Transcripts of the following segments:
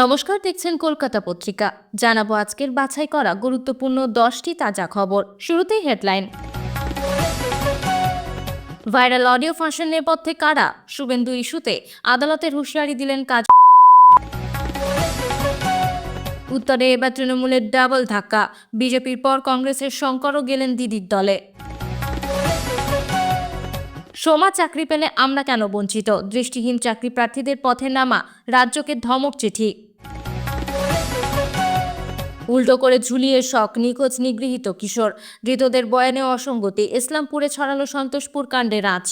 নমস্কার, দেখছেন কলকাতা পত্রিকা। জানাব আজকের বাছাই করা গুরুত্বপূর্ণ দশটি তাজা খবর। শুরুতেই হেডলাইন। ভাইরাল অডিও ফাঁসের নেপথ্যে কারা? শুভেন্দু ইস্যুতে আদালতের হুঁশিয়ারি দিলেন কাজ উত্তরে এবার তৃণমূলের ডাবল ধাক্কা। বিজেপির পর কংগ্রেসের শঙ্করও গেলেন দিদির দলে। সোমা চাকরি পেলে আমরা কেন বঞ্চিত? দৃষ্টিহীন চাকরি প্রার্থীদের পথে নামা, রাজ্যকে ধমক চিঠি। উল্টো করে ঝুলিয়ে শখ, নিখোঁজ, নিগৃহীত কিশোর। ধৃতদের বয়ানে অসঙ্গতি, ইসলামপুরে ছড়ালো সন্তোষপুর কাণ্ডে রাজ।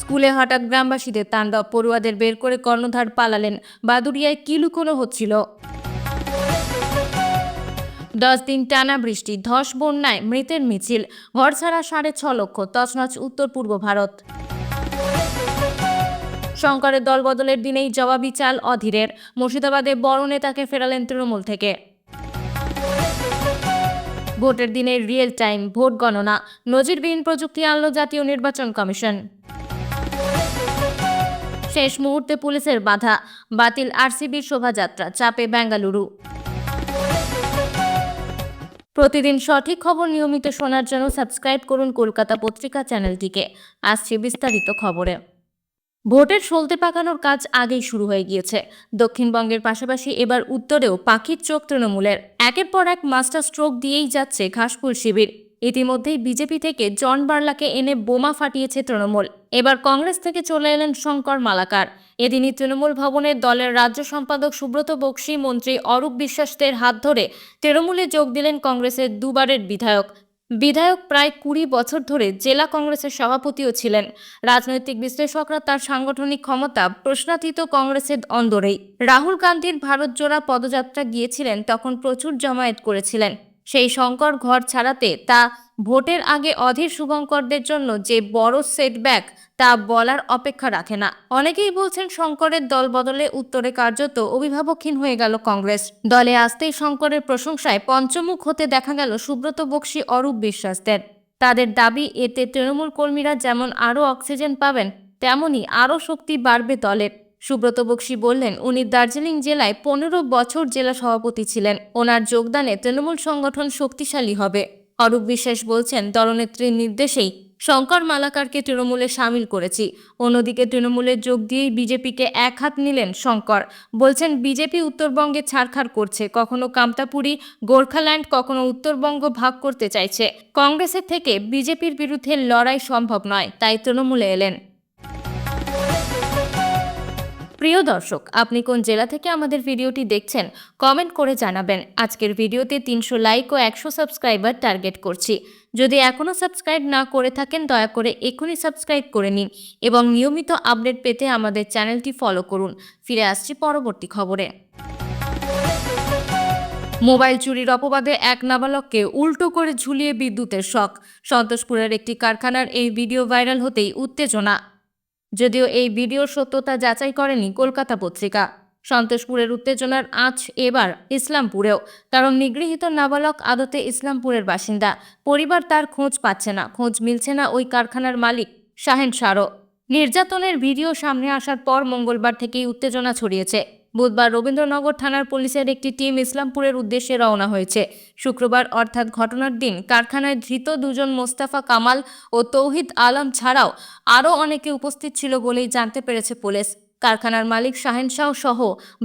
স্কুলে হঠাৎ গ্রামবাসীদের তাণ্ডব, পড়ুয়াদের বের করে কর্ণধার পালালেন। বাদুরিয়ায় কি লুকোনো হচ্ছিল? দশ দিন টানা বৃষ্টি, ধস বন্যায় মৃতের মিছিল, ঘর ছাড়া সাড়ে ছ লক্ষ, তছনছ উত্তর পূর্ব ভারত। শঙ্করের দলবদলের দিনেই জবাবি চাল অধীরের, মুর্শিদাবাদে বড় নেতাকে ফেরালেন তৃণমূল থেকে। ভোটের দিনে রিয়েল টাইম ভোট গণনা, নজিরবিহীন প্রযুক্তি আনলো জাতীয় নির্বাচন কমিশন। শেষ মুহূর্তে পুলিশের বাধা, বাতিল আরসিবির শোভাযাত্রা, চাপে বেঙ্গালুরু। প্রতিদিন সঠিক খবর নিয়মিত শোনার জন্য সাবস্ক্রাইব করুন কলকাতা পত্রিকা চ্যানেলটিকে। আসছে বিস্তারিত খবরে। ভোটের সলতে পাকানোর কাজ আগেই শুরু হয়ে গিয়েছে। দক্ষিণবঙ্গের পাশাপাশি এবার উত্তরেও পাখির চোখ তৃণমূলের। একের পর এক মাস্টার স্ট্রোক দিয়েই যাচ্ছে ঘাসফুল শিবির। ইতিমধ্যেই বিজেপি থেকে জন বার্লাকে এনে বোমা ফাটিয়েছে তৃণমূল। এবার কংগ্রেস থেকে চলে এলেন শঙ্কর মালাকার। এদিনই তৃণমূল ভবনের দলের রাজ্য সম্পাদক সুব্রত বক্সি, মন্ত্রী অরূপ বিশ্বাসদের হাত ধরে তৃণমূলে যোগ দিলেন কংগ্রেসের দুবারের বিধায়ক। বিধায়ক প্রায় কুড়ি বছর ধরে জেলা কংগ্রেসের সভাপতিও ছিলেন। রাজনৈতিক বিশ্লেষকরা তার সাংগঠনিক ক্ষমতা প্রশ্নাতীত কংগ্রেসের অন্দরেই। রাহুল গান্ধীর ভারত জোড়া পদযাত্রা গিয়েছিলেন তখন প্রচুর জমায়েত করেছিলেন। সেই শঙ্কর ঘর ছাড়াতে তা ভোটের আগে অধীর শুভঙ্করদের জন্য যে বড় সেটব্যাক তা বলার অপেক্ষা রাখে না। অনেকেই বলছেন শঙ্করের দল বদলে উত্তরে কার্যত অভিভাবকহীন হয়ে গেল কংগ্রেস। দলে আসতেই শঙ্করের প্রশংসায় পঞ্চমুখ হতে দেখা গেল সুব্রত বক্সি অরূপ বিশ্বাসদের। তাদের দাবি, এতে তৃণমূল কর্মীরা যেমন আরও অক্সিজেন পাবেন তেমনই আরও শক্তি বাড়বে দলের। সুব্রত বক্সী বললেন, উনি দার্জিলিং জেলায় পনেরো বছর জেলা সভাপতি ছিলেন। ওনার যোগদানে তৃণমূল সংগঠন শক্তিশালী হবে। অরূপ বিশ্বাস বলছেন, দলনেত্রীর নির্দেশেই শঙ্কর মালাকারকে তৃণমূলে সামিল করেছি। অন্যদিকে তৃণমূলে যোগ দিয়েই বিজেপিকে এক হাত নিলেন শঙ্কর। বলছেন, বিজেপি উত্তরবঙ্গে ছাড়খাড় করছে। কখনো কামতাপুরি গোর্খাল্যান্ড কখনো উত্তরবঙ্গ ভাগ করতে চাইছে। কংগ্রেসের থেকে বিজেপির বিরুদ্ধে লড়াই সম্ভব নয়, তাই তৃণমূলে এলেন। প্রিয় দর্শক, আপনি কোন জেলা থেকে আমাদের ভিডিওটি দেখছেন কমেন্ট করে জানাবেন। আজকের ভিডিওতে তিনশো লাইক ও একশো সাবস্ক্রাইবার টার্গেট করছি। যদি এখনও সাবস্ক্রাইব না করে থাকেন, দয়া করে এখনই সাবস্ক্রাইব করে নিন এবং নিয়মিত আপডেট পেতে আমাদের চ্যানেলটি ফলো করুন। ফিরে আসছি পরবর্তী খবরে। মোবাইল চুরির অপবাদে এক নাবালককে উল্টো করে ঝুলিয়ে বিদ্যুতের শখ সন্তোষপুরের একটি কারখানার এই ভিডিও ভাইরাল হতেই উত্তেজনা। যদিও এই ভিডিওর সত্যতা যাচাই করেনি কলকাতা পত্রিকা। সন্তোষপুরের উত্তেজনার আঁচ এবার ইসলামপুরেও। কারণ নিগৃহীত নাবালক আদতে ইসলামপুরের বাসিন্দা। পরিবার তার খোঁজ পাচ্ছে না, খোঁজ মিলছে না ওই কারখানার মালিক শাহেন সারো নির্যাতনের ভিডিও সামনে আসার পর মঙ্গলবার থেকেই উত্তেজনা ছড়িয়েছে। বুধবার রবীন্দ্রনগর থানার পুলিশের একটি টিম ইসলামপুরের উদ্দেশ্যে রওনা হয়েছে। শুক্রবার অর্থাৎ ঘটনার দিন কারখানায় ধৃত দুজন মোস্তাফা কামাল ও তৌহিদ আলম ছাড়াও আরও অনেকে উপস্থিত ছিল বলেই জানতে পেরেছে পুলিশ। কারখানার মালিক শাহেন শাহ সহ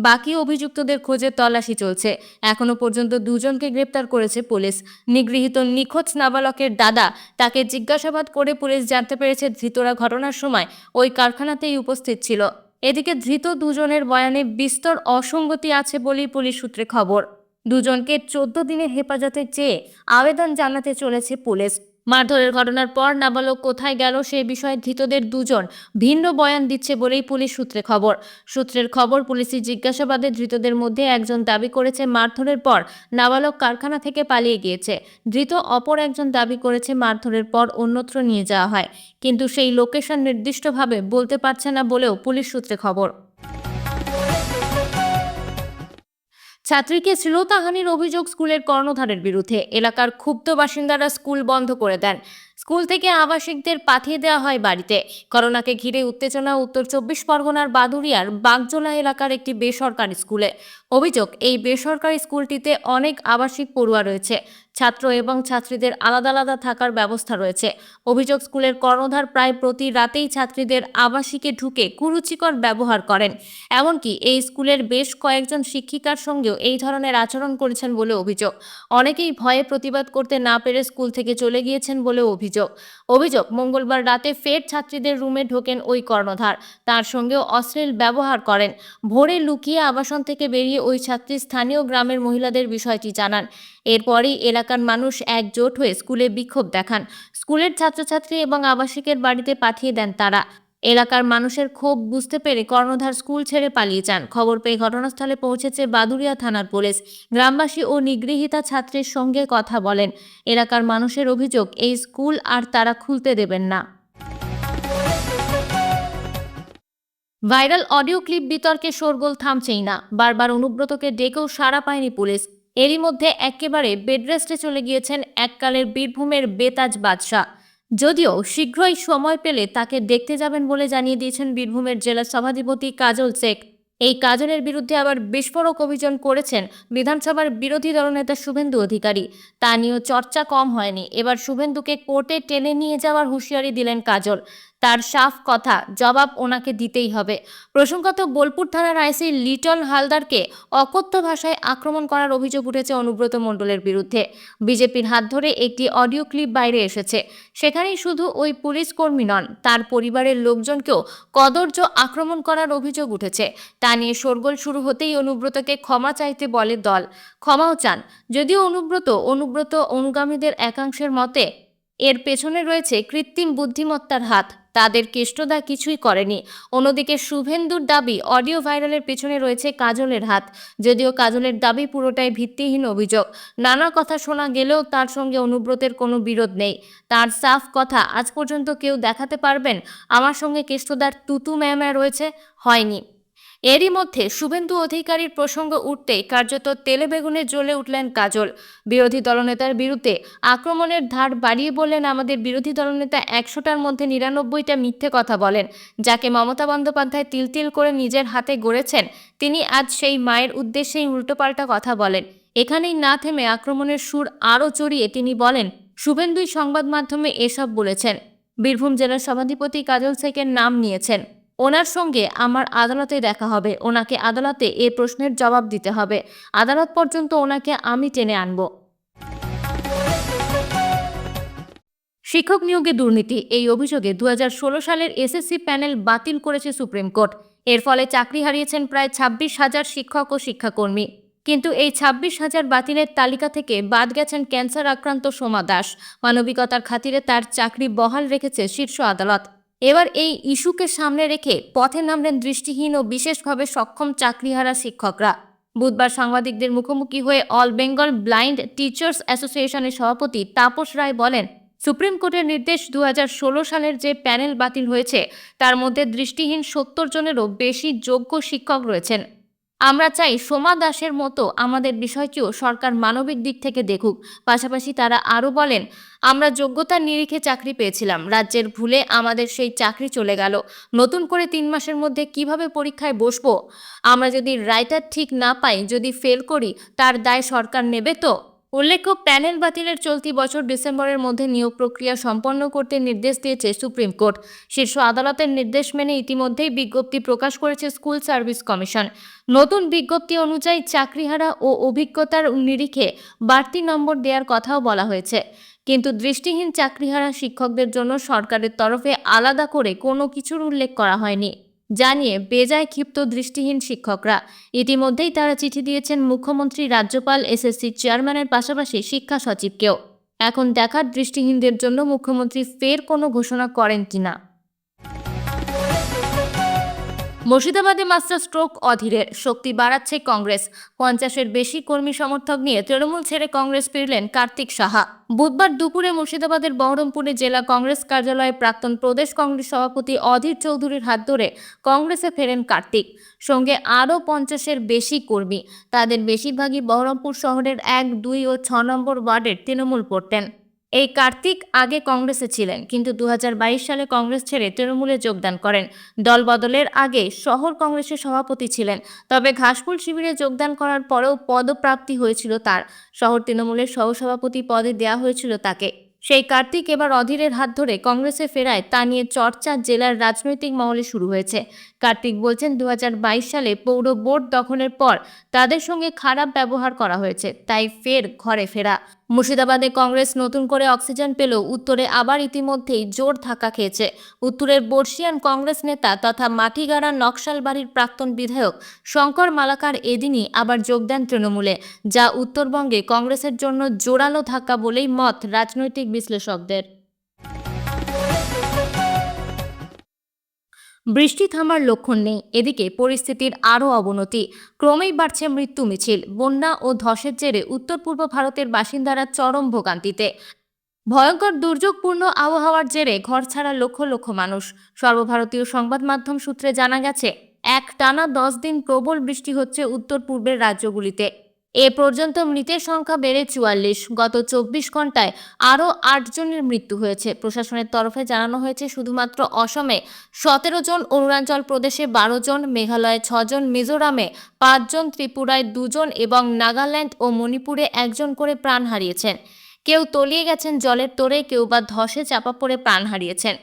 বাকি অভিযুক্তদের খোঁজে তল্লাশি চলছে। এখনও পর্যন্ত দুজনকে গ্রেপ্তার করেছে পুলিশ। নিগৃহীত নিখোঁজ নাবালকের দাদা তাকে জিজ্ঞাসাবাদ করে পুলিশ জানতে পেরেছে ধৃতরা ঘটনার সময় ওই কারখানাতেই উপস্থিত ছিল। এদিকে ধৃত দুজনের বয়ানে বিস্তর অসঙ্গতি আছে বলেই পুলিশ সূত্রে খবর। দুজনকে চোদ্দ দিনের হেফাজতে চেয়ে আবেদন জানাতে চলেছে পুলিশ। মারধরের ঘটনার পর নাবালক কোথায় গেল সে বিষয়ে ধৃতদের দুজন ভিন্ন বয়ান দিচ্ছে বলেই পুলিশ সূত্রে খবর। সূত্রের খবর, পুলিশি জিজ্ঞাসাবাদে ধৃতদের মধ্যে একজন দাবি করেছে মারধরের পর নাবালক কারখানা থেকে পালিয়ে গিয়েছে। ধৃত অপর একজন দাবি করেছে মারধরের পর অন্যত্র নিয়ে যাওয়া হয়। কিন্তু সেই লোকেশন নির্দিষ্টভাবে বলতে পারছে না বলেও পুলিশ সূত্রে খবর। ছাত্রীকে শ্লীলতাহানির অভিযোগ স্কুলের কর্ণধারের বিরুদ্ধে। এলাকার ক্ষুব্ধ বাসিন্দারা স্কুল বন্ধ করে দেন। স্কুল থেকে আবাসিকদের পাঠিয়ে দেওয়া হয় বাড়িতে। করোনাকে ঘিরে উত্তেজনা উত্তর চব্বিশ পরগনার বাদুরিয়ার বাগজোলা এলাকার একটি বেসরকারি স্কুলে। অভিযোগ, এই বেসরকারি স্কুলটিতে অনেক আবাসিক পড়ুয়া রয়েছে। ছাত্র এবং ছাত্রীদের আলাদা আলাদা থাকার ব্যবস্থা রয়েছে। অভিযোগ, স্কুলের কর্ণধার প্রায় প্রতি রাতেই ছাত্রীদের আবাসিকে ঢুকে কুরুচিকর ব্যবহার করেন। এমনকি এই স্কুলের বেশ কয়েকজন শিক্ষিকার সঙ্গেও এই ধরনের আচরণ করেছেন বলে অভিযোগ। অনেকেই ভয়ে প্রতিবাদ করতে না পেরে স্কুল থেকে চলে গিয়েছেন বলে অভিযোগ। অভিযোগ, মঙ্গলবার রাতে ফের ছাত্রীদের রুমে ঢোকেন ওই কর্ণধার। তার সঙ্গেও অশ্লীল ব্যবহার করেন। ভোরে লুকিয়ে আবাসন থেকে বেরিয়ে ওই ছাত্রী স্থানীয় গ্রামের মহিলাদের বিষয়টি জানান। এরপরই এলাকার মানুষ একজোট হয়ে স্কুলে বিক্ষোভ দেখান। স্কুলের ছাত্রছাত্রী এবং আবাসিকের বাড়িতে পাঠিয়ে দেন তারা। এলাকার মানুষের ক্ষোভ বুঝতে পেরে কর্ণধার স্কুল ছেড়ে পালিয়ে যান। খবর পেয়ে ঘটনাস্থলে পৌঁছেছে বাদুরিয়া থানার পুলিশ। গ্রামবাসী ও নিগৃহীতা ছাত্রীর সঙ্গে কথা বলেন। এলাকার মানুষের অভিযোগ, এই স্কুল আর তারা খুলতে দেবেন না। ভাইরাল অডিও ক্লিপ বিতর্কে শোরগোল থামছেই না। বারবার অনুব্রতকে ডেকেও সাড়া পায়নি পুলিশ। এরই মধ্যে একেবারে বেডরেস্টে চলে গিয়েছেন এককালের বীরভূমের বেতাজ বাদশাহ। যদিও শীঘ্রই সময় পেলে তাকে দেখতে যাবেন বলে জানিয়ে দিয়েছেন বীরভূমের জেলা সভাধিপতি কাজল শেখ। এই কাজলের বিরুদ্ধে আবার বিস্ফোরক অভিযোগ করেছেন বিধানসভার বিরোধী দলনেতা শুভেন্দু অধিকারী। তা নিয়েও চর্চা কম হয়নি। এবার শুভেন্দুকে কোর্টে টেনে নিয়ে যাওয়ার হুঁশিয়ারি দিলেন কাজল। তার সাফ কথা জবাব ওনাকে দিতেই হবে। প্রসঙ্গত, বোলপুর থানার আইসি লিটল হালদারকে অকথ্য ভাষায় আক্রমণ করার অভিযোগ উঠেছে অনুব্রত মণ্ডলের বিরুদ্ধে। বিজেপির হাত ধরে একটি অডিও ক্লিপ বাইরে এসেছে। সেখানেই শুধু ওই পুলিশ কর্মী নন, তার পরিবারের লোকজনকেও কদর্য আক্রমণ করার অভিযোগ উঠেছে। তা নিয়ে শোরগোল শুরু হতেই অনুব্রতকে ক্ষমা চাইতে বলে দল। ক্ষমাও চান। যদিও অনুব্রত অনুব্রত অনুগামীদের একাংশের মতে এর পেছনে রয়েছে কৃত্রিম বুদ্ধিমত্তার হাত। তাদের কেষ্টদা কিছুই করেনি। অন্যদিকে শুভেন্দুর দাবি অডিও ভাইরালের পেছনে রয়েছে কাজলের হাত। যদিও কাজলের দাবি পুরোটাই ভিত্তিহীন অভিযোগ। নানা কথা শোনা গেলেও তার সঙ্গে অনুব্রতের কোনো বিরোধ নেই। তার সাফ কথা আজ পর্যন্ত কেউ দেখাতে পারবেন। আমার সঙ্গে কেষ্টদার তুতু ম্যামা রয়েছে, হয়নি। এরই মধ্যে শুভেন্দু অধিকারীর প্রসঙ্গ উঠতেই কার্যত তেলে বেগুনে জ্বলে উঠলেন কাজল। বিরোধী দলনেতার বিরুদ্ধে আক্রমণের ধার বাড়িয়ে বললেন আমাদের বিরোধী দলনেতা একশোটার মধ্যে নিরানব্বইটা মিথ্যে কথা বলেন। যাকে মমতা বন্দ্যোপাধ্যায় তিল তিল করে নিজের হাতে গড়েছেন, তিনি আজ সেই মায়ের উদ্দেশ্যেই উল্টোপাল্টা কথা বলেন। এখানেই না থেমে আক্রমণের সুর আরও চড়িয়ে তিনি বলেন, শুভেন্দুই সংবাদ মাধ্যমে এসব বলেছেন। বীরভূম জেলার সভাধিপতি কাজল শেখের নাম নিয়েছেন। ওনার সঙ্গে আমার আদালতে দেখা হবে। ওনাকে আদালতে এ প্রশ্নের জবাব দিতে হবে। আদালত পর্যন্ত ওনাকে আমি টেনে আনব। শিক্ষক নিয়োগে দুর্নীতি, এই অভিযোগে দু হাজার ষোলো সালের এসএসসি প্যানেল বাতিল করেছে সুপ্রিম কোর্ট। এর ফলে চাকরি হারিয়েছেন প্রায় ছাব্বিশ হাজার শিক্ষক ও শিক্ষাকর্মী। কিন্তু এই ছাব্বিশ হাজার বাতিলের তালিকা থেকে বাদ গেছেন ক্যান্সার আক্রান্ত সোমা দাস। মানবিকতার খাতিরে তার চাকরি বহাল রেখেছে শীর্ষ আদালত। এবার এই ইস্যুকে সামনে রেখে পথে নামলেন দৃষ্টিহীন ও বিশেষভাবে সক্ষম চাকরিহারা শিক্ষকরা। বুধবার সাংবাদিকদের মুখোমুখি হয়ে অল বেঙ্গল ব্লাইন্ড টিচার্স অ্যাসোসিয়েশনের সভাপতি তাপস রায় বলেন, সুপ্রিম কোর্টের নির্দেশ দু হাজার ষোলো সালের যে প্যানেল বাতিল হয়েছে, তার মধ্যে দৃষ্টিহীন সত্তর জনেরও বেশি যোগ্য শিক্ষক রয়েছেন। আমরা চাই সোমা দাসের মতো আমাদের বিষয়টিও সরকার মানবিক দিক থেকে দেখুক। পাশাপাশি তারা আরও বলেন, আমরা যোগ্যতার নিরিখে চাকরি পেয়েছিলাম। রাজ্যের ভুলে আমাদের সেই চাকরি চলে গেল। নতুন করে তিন মাসের মধ্যে কীভাবে পরীক্ষায় বসবো? আমরা যদি রাইটার ঠিক না পাই, যদি ফেল করি, তার দায় সরকার নেবে তো? উল্লেখ্য, প্যানেল বাতিলের চলতি বছর ডিসেম্বরের মধ্যে নিয়োগ প্রক্রিয়া সম্পন্ন করতে নির্দেশ দিয়েছে সুপ্রিম কোর্ট। শীর্ষ আদালতের নির্দেশ মেনে ইতিমধ্যেই বিজ্ঞপ্তি প্রকাশ করেছে স্কুল সার্ভিস কমিশন। নতুন বিজ্ঞপ্তি অনুযায়ী চাকরিহারা ও অভিজ্ঞতার নিরিখে বাড়তি নম্বর দেওয়ার কথাও বলা হয়েছে। কিন্তু দৃষ্টিহীন চাকরিহারা শিক্ষকদের জন্য সরকারের তরফে আলাদা করে কোনো কিছুর উল্লেখ করা হয়নি। জানিয়ে বেজায় ক্ষিপ্ত দৃষ্টিহীন শিক্ষকরা। ইতিমধ্যেই তারা চিঠি দিয়েছেন মুখ্যমন্ত্রী রাজ্যপাল, এসএসসি চেয়ারম্যানের পাশাপাশি শিক্ষা সচিবকেও। এখন দেখার দৃষ্টিহীনদের জন্য মুখ্যমন্ত্রী ফের কোনো ঘোষণা করেন কিনা? মুর্শিদাবাদে মাস্টার স্ট্রোক অধীরের শক্তি বাড়াচ্ছে কংগ্রেস। পঞ্চাশের বেশি কর্মী সমর্থক নিয়ে তৃণমূল ছেড়ে কংগ্রেস ফিরলেন কার্তিক সাহা। বুধবার দুপুরে মুর্শিদাবাদের বহরমপুরে জেলা কংগ্রেস কার্যালয়ে প্রাক্তন প্রদেশ কংগ্রেস সভাপতি অধীর চৌধুরীর হাত ধরে কংগ্রেসে ফেরেন কার্তিক। সঙ্গে আরও পঞ্চাশের বেশি কর্মী। তাদের বেশিরভাগই বহরমপুর শহরের এক, দুই ও ছ নম্বর ওয়ার্ডের তৃণমূল করতেন। এই কার্তিক আগে কংগ্রেসে ছিলেন, কিন্তু দু হাজার বাইশ সালে কংগ্রেস ছেড়ে তৃণমূলে যোগদান করেন। দল বদলের আগে শহর কংগ্রেসের সভাপতি ছিলেন, তবে ঘাসফুল শিবিরে যোগদান করার পরেও পদপ্রাপ্তি হয়েছিল তার। শহর তৃণমূলের সহসভাপতি পদে দেয়া হয়েছিল তাকে। সেই কার্তিক এবার অধীরের হাত ধরে কংগ্রেসে ফেরায় তা নিয়ে চর্চা জেলার রাজনৈতিক মহলে শুরু হয়েছে। কার্তিক বলছেন দু হাজার বাইশ সালে পৌর বোর্ড দখলের পর তাদের সঙ্গে খারাপ ব্যবহার করা হয়েছে, তাই ফের ঘরে ফেরা। মুর্শিদাবাদে কংগ্রেস নতুন করে অক্সিজেন পেলেও উত্তরে আবার ইতিমধ্যেই জোর ধাক্কা খেয়েছে। উত্তরের বর্ষিয়ান কংগ্রেস নেতা তথা মাটিগাড়া নকশালবাড়ির প্রাক্তন বিধায়ক শঙ্কর মালাকার এদিনই আবার যোগ দেন তৃণমূলে, যা উত্তরবঙ্গে কংগ্রেসের জন্য জোরালো ধাক্কা বলেই মত রাজনৈতিক বিশ্লেষকদের। বৃষ্টি থামার লক্ষণ নেই। এদিকে পরিস্থিতির আরও অবনতি। ক্রমেই বাড়ছে মৃত্যু মিছিল। বন্যা ও ধসের জেরে উত্তর পূর্ব ভারতের বাসিন্দারা চরম ভোগান্তিতে। ভয়ঙ্কর দুর্যোগপূর্ণ আবহাওয়ার জেরে ঘর ছাড়া লক্ষ লক্ষ মানুষ। সর্বভারতীয় সংবাদ মাধ্যম সূত্রে জানা গেছে এক টানা দশ দিন প্রবল বৃষ্টি হচ্ছে উত্তর পূর্বের রাজ্যগুলিতে। এ পর্যন্ত মৃতের সংখ্যা বেড়ে চুয়াল্লিশ। গত চব্বিশ ঘন্টায় আরও আটজনের মৃত্যু হয়েছে। প্রশাসনের তরফে জানানো হয়েছে, শুধুমাত্র অসমে সতেরো জন, অরুণাচল প্রদেশে বারো জন, মেঘালয়ে ছজন মিজোরামে পাঁচজন ত্রিপুরায় দুজন এবং নাগাল্যান্ড ও মণিপুরে একজন করে প্রাণ হারিয়েছেন। কেউ তলিয়ে গেছেন জলের তোরে, কেউ বা ধসে চাপা পড়ে প্রাণ হারিয়েছেন।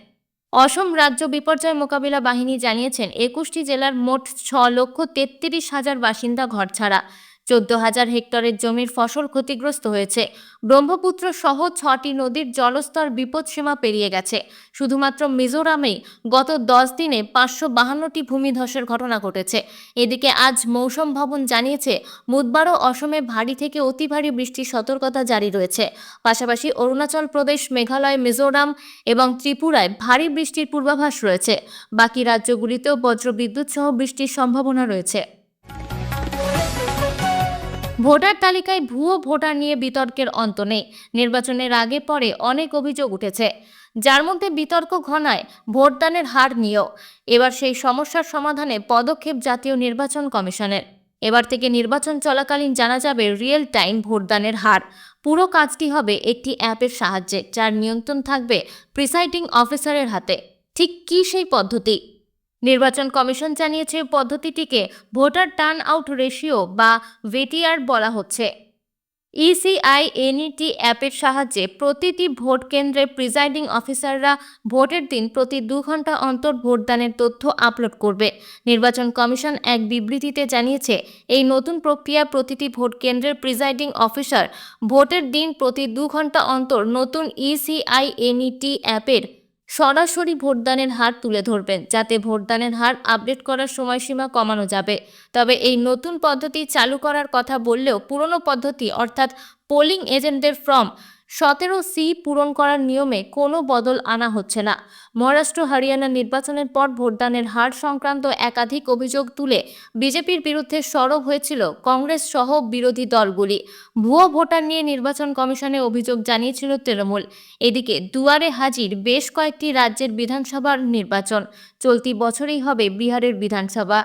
অসম রাজ্য বিপর্যয় মোকাবিলা বাহিনী জানিয়েছেন, একুশটি জেলার মোট ছ লক্ষ তেত্রিশ হাজার বাসিন্দা ঘরছাড়া। চোদ্দ হাজার হেক্টরের জমির ফসল ক্ষতিগ্রস্ত হয়েছে। ব্রহ্মপুত্র সহ ছটি নদীর জলস্তর বিপদসীমা পেরিয়ে গেছে। শুধুমাত্র মিজোরামেই গত দশ দিনে পাঁচশো বাহান্নটি ভূমিধসের ঘটনা ঘটেছে। এদিকে আজ মৌসুম ভবন জানিয়েছে বুধবারও অসমে ভারী থেকে অতি ভারী বৃষ্টির সতর্কতা জারি রয়েছে। পাশাপাশি অরুণাচল প্রদেশ, মেঘালয়, মিজোরাম এবং ত্রিপুরায় ভারী বৃষ্টির পূর্বাভাস রয়েছে। বাকি রাজ্যগুলিতেও বজ্রবিদ্যুৎ সহ বৃষ্টির সম্ভাবনা রয়েছে। ভোটার তালিকায় ভুয়ো ভোটার নিয়ে বিতর্কের অন্ত নেই। নির্বাচনের আগে পরে অনেক অভিযোগ উঠেছে। যার মধ্যে বিতর্ক ঘনায় ভোটদানের হার নিয়েও। এবার সেই সমস্যার সমাধানে পদক্ষেপ জাতীয় নির্বাচন কমিশনের। এবার থেকে নির্বাচন চলাকালীন জানা যাবে রিয়েল টাইম ভোটদানের হার। পুরো কাজটি হবে একটি অ্যাপের সাহায্যে, যার নিয়ন্ত্রণ থাকবে প্রিসাইডিং অফিসারের হাতে। ঠিক কী সেই পদ্ধতি? নির্বাচন কমিশন জানিয়েছে পদ্ধতিটিকে ভোটার টার্ন আউট রেশিও বা ভেটিআর বলা হচ্ছে। E ইসিআই এনইটি অ্যাপের সাহায্যে প্রতিটি ভোট কেন্দ্রে প্রিজাইডিং অফিসাররা ভোটের দিন প্রতি দু ঘণ্টা অন্তর ভোটদানের তথ্য আপলোড করবে। নির্বাচন কমিশন এক বিবৃতিতে জানিয়েছে, এই নতুন প্রক্রিয়া প্রতিটি ভোট কেন্দ্রের প্রিজাইডিং অফিসার ভোটের দিন প্রতি দু ঘণ্টা অন্তর নতুন E ইসিআই এনইটি অ্যাপের সরাসরি ভোটদানের হার তুলে ধরবেন, যাতে ভোটদানের হার আপডেট করার সময়সীমা কমানো যাবে। তবে এই নতুন পদ্ধতি চালু করার কথা বললেও পুরনো পদ্ধতি, অর্থাৎ পোলিং এজেন্টদের ফর্ম সতেরো সি পূরণ করার নিয়মে কোনো বদল আনা হচ্ছে না। মহারাষ্ট্র, হরিয়ানা নির্বাচনের পর ভোটদানের হার সংক্রান্ত একাধিক অভিযোগ তুলে বিজেপির বিরুদ্ধে সরব হয়েছিল কংগ্রেস সহ বিরোধী দলগুলি। ভুয়ো ভোটার নিয়ে নির্বাচন কমিশনে অভিযোগ জানিয়েছিল তৃণমূল। এদিকে দুয়ারে হাজির বেশ কয়েকটি রাজ্যের বিধানসভার নির্বাচন। চলতি বছরেই হবে বিহারের বিধানসভা।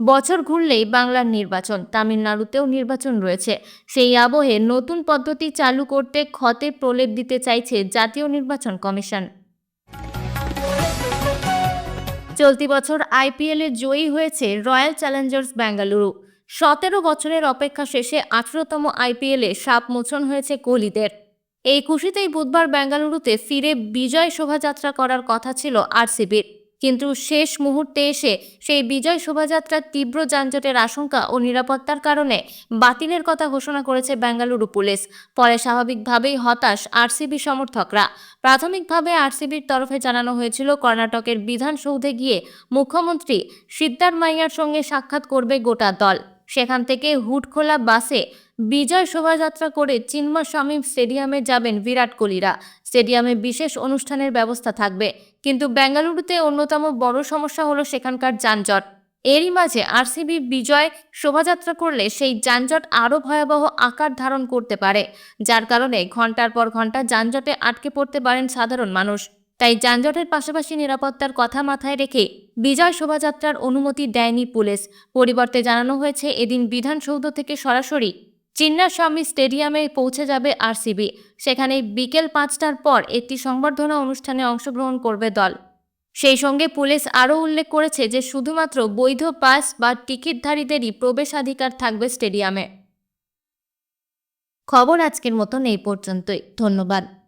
বছর ঘুরলেই বাংলার নির্বাচন, তামিলনাড়ুতেও নির্বাচন রয়েছে। সেই আবহে নতুন পদ্ধতি চালু করতে ক্ষতে প্রলেপ দিতে চাইছে জাতীয় নির্বাচন কমিশন। চলতি বছর আইপিএলে জয়ী হয়েছে রয়্যাল চ্যালেঞ্জার্স বেঙ্গালুরু। সতেরো বছরের অপেক্ষা শেষে আঠেরোতম আইপিএলে সাপ মোচন হয়েছে কোহলিদের। এই খুশিতেই বুধবার বেঙ্গালুরুতে ফিরে বিজয় শোভাযাত্রা করার কথা ছিল আরসিবির। কিন্তু শেষ মুহূর্তে এসে সেই বিজয় শোভাযাত্রার তীব্র যানজটের আশঙ্কা ও নিরাপত্তার কারণে বাতিলের কথা ঘোষণা করেছে বেঙ্গালুরু পুলিশ। পরে স্বাভাবিকভাবেই হতাশ আরসিবি সমর্থকরা। প্রাথমিকভাবে আরসিবির তরফে জানানো হয়েছিল, কর্ণাটকের বিধানসৌধে গিয়ে মুখ্যমন্ত্রী সিদ্ধারমাইয়ার সঙ্গে সাক্ষাৎ করবে গোটা দল। সেখান থেকে হুটখোলা বাসে বিজয় শোভাযাত্রা করে চিন্মস্বামী স্টেডিয়ামে যাবেন বিরাট কোহলিরা। স্টেডিয়ামে বিশেষ অনুষ্ঠানের ব্যবস্থা থাকবে। কিন্তু বেঙ্গালুরুতে অন্যতম বড় সমস্যা হলো সেখানকার যানজট। এরই মাঝে আরসিবি বিজয় শোভাযাত্রা করলে সেই যানজট আরও ভয়াবহ আকার ধারণ করতে পারে, যার কারণে ঘণ্টার পর ঘণ্টা যানজটে আটকে পড়তে পারেন সাধারণ মানুষ। তাই যানজটের পাশাপাশি নিরাপত্তার কথা মাথায় রেখে বিজয় শোভাযাত্রার অনুমতি দেয়নি পুলিশ। পরিবর্তে জানানো হয়েছে, এদিন বিধানসৌধ থেকে সরাসরি চিন্নাস্বামী স্টেডিয়ামে পৌঁছে যাবে আরসিবি। সেখানে বিকেল পাঁচটার পর একটি সংবর্ধনা অনুষ্ঠানে অংশগ্রহণ করবে দল। সেই সঙ্গে পুলিশ আরও উল্লেখ করেছে যে শুধুমাত্র বৈধ পাস বা টিকিটধারীদেরই প্রবেশাধিকার থাকবে স্টেডিয়ামে। খবর আজকের মতন এই পর্যন্তই। ধন্যবাদ।